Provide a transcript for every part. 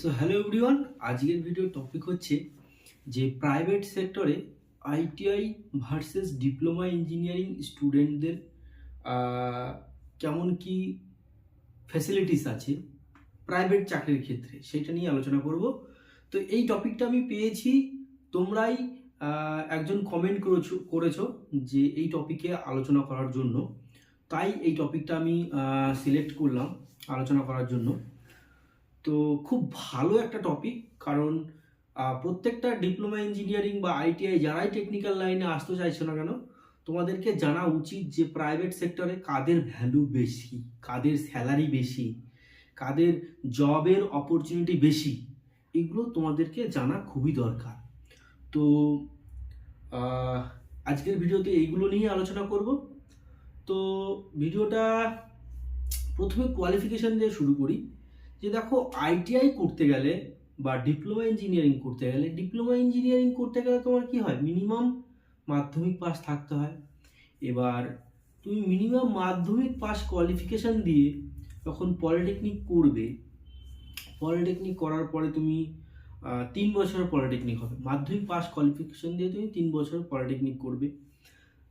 So hello everyone আজকের ভিডিওর topic হচ্ছে যে প্রাইভেট সেক্টরে আইটিআই ভার্সেস ডিপ্লোমা ইঞ্জিনিয়ারিং স্টুডেন্টদের কেমন কি ফ্যাসিলিটিস আছে প্রাইভেট চাকরির ক্ষেত্রে সেটা নিয়ে আলোচনা করব। তো এই টপিকটা আমি পেয়েছি। তোমরাই একজন কমেন্ট করেছ করেছ যে এই টপিকে আলোচনা করার জন্য। তাই এই টপিকটা আমি সিলেক্ট করলাম আলোচনা করার জন্য। তো খুব ভালো একটা টপিক কারণ প্রত্যেকটা ডিপ্লোমা ইঞ্জিনিয়ারিং বা আইটিআই যারাই টেকনিক্যাল লাইনে আসতে চাইছো না কেন, তোমাদেরকে জানা উচিত যে প্রাইভেট সেক্টরে কাদের ভ্যালু বেশি, কাদের স্যালারি বেশি, কাদের জবের অপরচুনিটি বেশি, এগুলো তোমাদেরকে জানা খুবই দরকার। তো আজকের ভিডিওতে এইগুলো নিয়ে আলোচনা করব। তো, ভিডিওটা প্রথমে কোয়ালিফিকেশান দিয়ে শুরু করি। যে দেখো আইটিআই করতে গেলে বা ডিপ্লোমা ইঞ্জিনিয়ারিং করতে গেলে ডিপ্লোমা ইঞ্জিনিয়ারিং করতে গেলে তোমার কি হয়? মিনিমাম মাধ্যমিক পাস থাকতে হয়। এবার তুমি মিনিমাম মাধ্যমিক পাস কোয়ালিফিকেশান দিয়ে যখন পলিটেকনিক করবে পলিটেকনিক করার পরে তুমি তিন বছরের পলিটেকনিক হবে। মাধ্যমিক পাস কোয়ালিফিকেশন দিয়ে তুমি তিন বছর পলিটেকনিক করবে।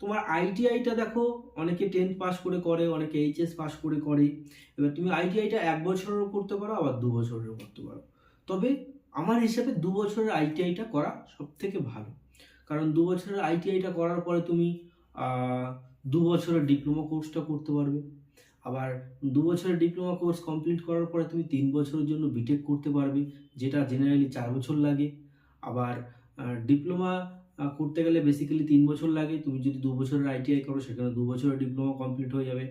তোমার আইটিআইটা দেখো, অনেকে টেন্থ পাস করে করে, অনেকে এইচএস পাস করে করে। এবার তুমি আইটিআইটা এক বছরেরও করতে পারো, আবার দু বছরেরও করতে পারো। তবে আমার হিসাবে দু বছরের আইটিআইটা করা সব থেকে ভালো। কারণ দু বছরের আইটিআইটা করার পরে তুমি দু বছরের ডিপ্লোমা কোর্সটা করতে পারবে। আবার দু বছরের ডিপ্লোমা কোর্স কমপ্লিট করার পরে তুমি তিন বছরের জন্য বিটেক করতে পারবে, যেটা জেনারেলি চার বছর লাগে। আবার ডিপ্লোমা করতে গেলে বেসিক্যালি তিন বছর লাগে। তুমি যদি দু বছরের আইটিআই করো, সেখানে দু বছরের ডিপ্লোমা কমপ্লিট হয়ে যাবে।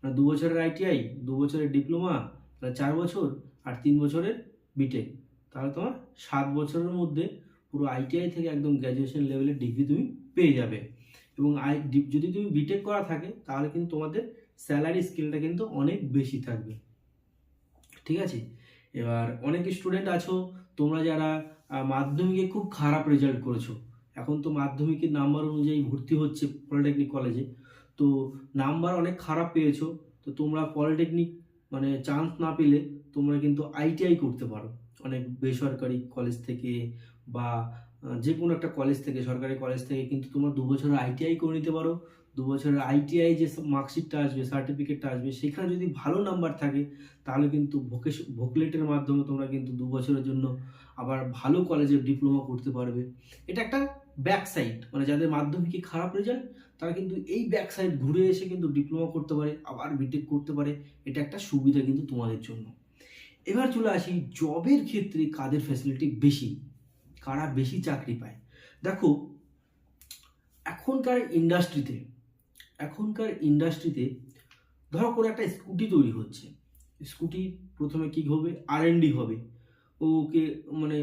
মানে দু বছরের আইটিআই দু বছরের ডিপ্লোমা তাহলে চার বছর আর তিন বছরের বিটেক তাহলে তোমার সাত বছরের মধ্যে পুরো আইটিআই থেকে একদম গ্র্যাজুয়েশন লেভেলের ডিগ্রি তুমি পেয়ে যাবে। এবং আই যদি তুমি বিটেক করা থাকে, তাহলে কিন্তু তোমাদের স্যালারি স্কেলটা কিন্তু অনেক বেশি থাকবে। ঠিক আছে? এবার অনেক স্টুডেন্ট আছো, তোমরা যারা মাধ্যমিকে খুব খারাপ রেজাল্ট করেছ এখন তো মাধ্যমিকের নাম্বার অনুযায়ী ভর্তি হচ্ছে পলিটেকনিক কলেজে। তো নাম্বার অনেক খারাপ পেয়েছ, তো তোমরা পলিটেকনিক মানে চান্স না পেলে তোমরা কিন্তু আইটিআই করতে পারো। অনেক বেসরকারি কলেজ থেকে বা যে কোনো একটা কলেজ থেকে, সরকারি কলেজ থেকে কিন্তু তোমরা দু বছরের আইটিআই করে নিতে পারো। দু বছরের আইটিআই যে মার্কশিটটা আসবে সার্টিফিকেটটা আসবে, সেখানে যদি ভালো নাম্বার থাকে, তাহলে কিন্তু ভোকেশ, ভোকলেটের মাধ্যমে তোমরা কিন্তু দু বছরের জন্য আবার ভালো কলেজে ডিপ্লোমা করতে পারবে। এটা একটা ব্যাক সাইড মানে যাদের মাধ্যমিকে খারাপ রেজাল্ট তারা কিন্তু এই ব্যাক সাইড ঘুরে এসে কিন্তু ডিপ্লোমা করতে পারে, আবার বিটেক করতে পারে। এটা একটা সুবিধা কিন্তু তোমাদের জন্য। এবার চলে আসি জবের ক্ষেত্রে কাদের ফ্যাসিলিটি বেশি, কারা বেশি চাকরি পায়। দেখো, এখনকার ইন্ডাস্ট্রিতে এখনকার ইন্ডাস্ট্রিতে ধরো কোনো একটা স্কুটি তৈরি হচ্ছে। স্কুটি প্রথমে কী হবে? আর হবে। ওকে মানে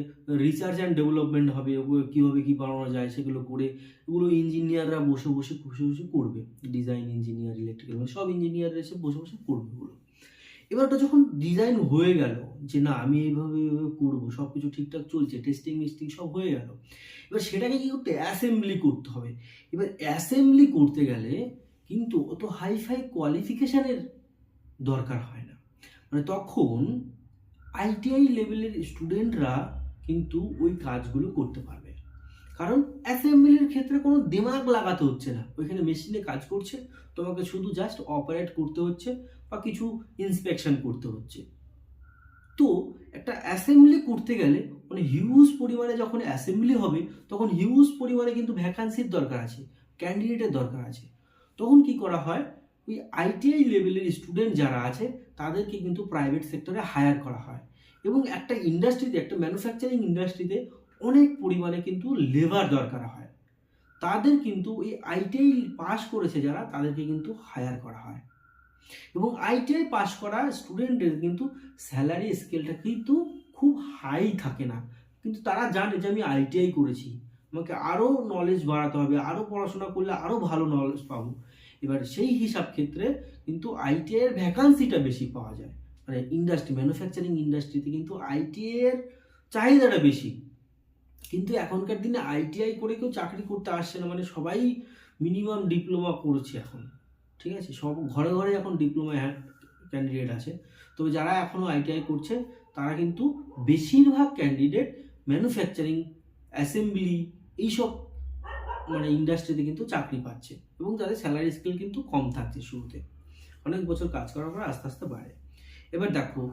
রিসার্চ অ্যান্ড ডেভেলপমেন্ট হবে ওকে কীভাবে কী বানানো যায় সেগুলো করে এগুলো ইঞ্জিনিয়াররা বসে বসে বসে বসে করবে। ডিজাইন ইঞ্জিনিয়ার ইলেকট্রিক্যাল সব ইঞ্জিনিয়াররা এসে বসে বসে করবে ওগুলো। এবার ওটা যখন ডিজাইন হয়ে গেল, যে না, আমি এইভাবে এইভাবে করব সব কিছু ঠিকঠাক চলছে টেস্টিং মিস্টিং সব হয়ে গেল, এবার সেটাকে কী করতে অ্যাসেম্বলি করতে হবে। এবার অ্যাসেম্বলি করতে গেলে কিন্তু অত হাইফাই কোয়ালিফিকেশানের দরকার হয় না। মানে তখন আইটিআই লেভেলের স্টুডেন্টরা কিন্তু ওই কাজগুলো করতে পারবে। কারণ অ্যাসেম্বলির ক্ষেত্রে কোনো দিমাগ লাগাতে হচ্ছে না। ওইখানে মেশিনে কাজ করছে, তোমাকে শুধু জাস্ট অপারেট করতে হচ্ছে বা কিছু ইন্সপেকশন করতে হচ্ছে। তো একটা অ্যাসেম্বলি করতে গেলে মানে হিউজ পরিমাণে যখন অ্যাসেম্বলি হবে, তখন হিউজ পরিমাণে কিন্তু ভ্যাকান্সির দরকার আছে ক্যান্ডিডেটের দরকার আছে। তখন কি করা হয়? ওই আইটিআই লেভেলের স্টুডেন্ট যারা আছে তাদেরকে কিন্তু প্রাইভেট সেক্টরে হায়ার করা হয়। এবং একটা ইন্ডাস্ট্রিতে একটা ম্যানুফ্যাকচারিং ইন্ডাস্ট্রিতে অনেক পরিমাণে কিন্তু লেবার দরকার হয়। তাদের কিন্তু ওই আইটিআই পাস করেছে যারা, তাদেরকে কিন্তু হায়ার করা হয়। এবং আইটিআই পাস করা স্টুডেন্টদের কিন্তু স্যালারি স্কেলটা কিন্তু খুব হাই থাকে না। কিন্তু তারা জানে যে আমি আইটিআই করেছি। আমাকে আরও নলেজ বাড়াতে হবে আরও পড়াশোনা করলে আরও ভালো নলেজ পাবো। এবার সেই হিসাব ক্ষেত্রে কিন্তু আইটিআই এর ভ্যাকান্সিটা বেশি পাওয়া যায়। মানে ইন্ডাস্ট্রি ম্যানুফ্যাকচারিং ইন্ডাস্ট্রিতে কিন্তু আইটিআই এর চাহিদাটা বেশি। কিন্তু এখনকার দিনে আইটিআই করে কেউ চাকরি করতে আসছে না মানে সবাই মিনিমাম ডিপ্লোমা করছে এখন। ঠিক আছে? সব ঘরে ঘরে এখন ডিপ্লোমা ক্যান্ডিডেট আছে। তবে যারা এখনও আইটিআই করছে, তারা কিন্তু বেশিরভাগ ক্যান্ডিডেট ম্যানুফ্যাকচারিং অ্যাসেম্বলি এইসব মানে ইন্ডাস্ট্রিতে কিন্তু চাকরি পাচ্ছে এবং তাদের স্যালারি স্কেল কিন্তু কম থাকছে শুরুতে। অনেক বছর কাজ করার পর আস্তে আস্তে বাড়ে। এবার দেখো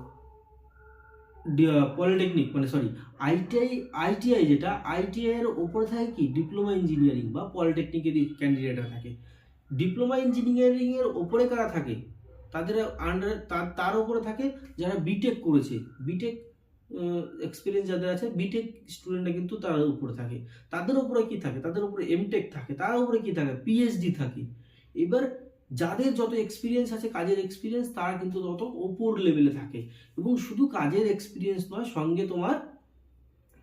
পলিটেকনিক মানে সরি আইটিআই আইটিআই যেটা আইটিআই এর ওপরে থাকে কি ডিপ্লোমা ইঞ্জিনিয়ারিং বা পলিটেকনিকের ক্যান্ডিডেটরা থাকে। ডিপ্লোমা ইঞ্জিনিয়ারিং এর ওপরে কারা থাকে? তাদের আন্ডার তার তার উপরে থাকে যারা বিটেক করেছে। বিটেক এক্সপিরিয়েন্স যাদের আছে বিটেক স্টুডেন্টরা কিন্তু তার উপরে থাকে। তাদের উপরে কি থাকে? তাদের উপরে এমটেক থাকে, তার উপরে কি থাকে? পিএইচডি থাকে। এবার যাদের যত এক্সপিরিয়েন্স আছে, কাজের এক্সপিরিয়েন্স তারা কিন্তু তত ওপর লেভেলে থাকে। এবং শুধু কাজের এক্সপিরিয়েন্স নয়, সঙ্গে তোমার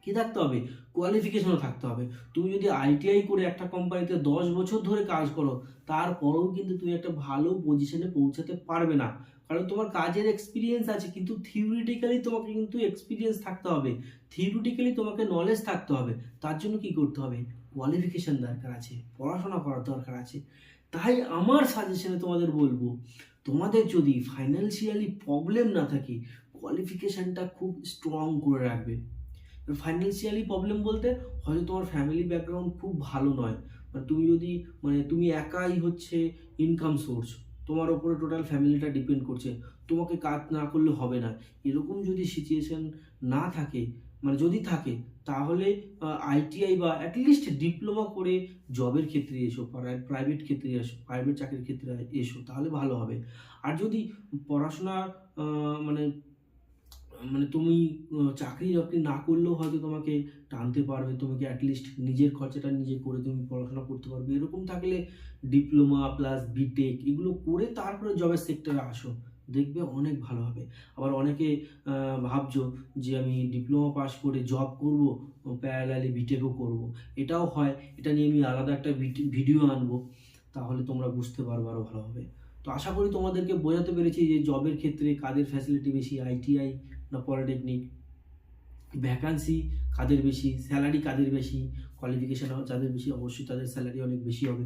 কি থাকতে হবে? কোয়ালিফিকেশনও থাকতে হবে। তুমি যদি আইটিআই করে একটা কোম্পানিতে দশ বছর ধরে কাজ করো, তারপরেও কিন্তু তুমি একটা ভালো পজিশনে পৌঁছাতে পারবে না। কারণ তোমার কাজের এক্সপিরিয়েন্স আছে, কিন্তু থিওরিটিক্যালি তোমাকে কিন্তু এক্সপিরিয়েন্স থাকতে হবে। থিওরিটিক্যালি তোমাকে নলেজ থাকতে হবে। তার জন্য কি করতে হবে? কোয়ালিফিকেশন দরকার আছে, পড়াশোনা করার দরকার আছে। তাই আমার সাজেশনে তোমাদের বলব, তোমাদের যদি ফাইন্যান্সিয়ালি প্রবলেম না থাকে কোয়ালিফিকেশানটা খুব স্ট্রং করে রাখবে। ফাইন্যান্সিয়ালি প্রবলেম বলতে হয়তো তোমার ফ্যামিলি ব্যাকগ্রাউন্ড খুব ভালো নয় মানে তুমি যদি মানে তুমি একাই হচ্ছে ইনকাম সোর্স তোমার ওপরে টোটাল ফ্যামিলিটা ডিপেন্ড করছে, তোমাকে কাজ না করলে হবে না। এরকম যদি সিচুয়েশান না থাকে মানে যদি থাকে, তাহলে আইটিআই বা অ্যাটলিস্ট ডিপ্লোমা করে জবের ক্ষেত্রে এসো প্রাইভেট ক্ষেত্রে এসো প্রাইভেট চাকরির ক্ষেত্রে এসো, তাহলে ভালো হবে। আর যদি পড়াশোনা মানে মানে তুমি চাকরি বাকরি না করলেও হয়তো তোমাকে টানতে পারবে, তোমাকে অ্যাটলিস্ট নিজের খরচাটা নিজে করে তুমি পড়াশোনা করতে পারবে। এরকম থাকলে ডিপ্লোমা প্লাস বিটেক এগুলো করে তারপরে জবের সেক্টরে আসো, দেখবে অনেক ভালো হবে। আবার অনেকে ভাবছ যে আমি ডিপ্লোমা পাস করে জব করব প্যারালালি বিটেকও করব। এটাও হয়, এটা নিয়ে আমি আলাদা একটা ভিডিও আনব, তাহলে তোমরা বুঝতে পারবে আরও ভালো হবে। তো আশা করি তোমাদেরকে বোঝাতে পেরেছি যে জবের ক্ষেত্রে কাদের ফ্যাসিলিটি বেশি আইটিআই না পলিটেকনিক? ভ্যাকান্সি কাদের বেশি? স্যালারি কাদের বেশি? কোয়ালিফিকেশান যাদের বেশি, অবশ্যই তাদের স্যালারি অনেক বেশি হবে।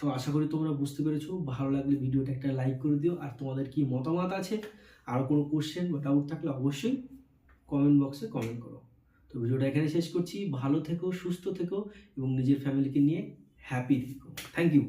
তো আশা করি তোমরা বুঝতে পেরেছ। ভালো লাগলে ভিডিওটা একটা লাইক করে দিও। আর তোমাদের কি মতামত আছে? আর কোনো কোশ্চেন বা ডাউট থাকলে অবশ্যই কমেন্ট বক্সে কমেন্ট করো। তো ভিডিওটা এখানে শেষ করছি। ভালো থেকো, সুস্থ থেকো এবং নিজের ফ্যামিলিকে নিয়ে হ্যাপি থেকো। Thank you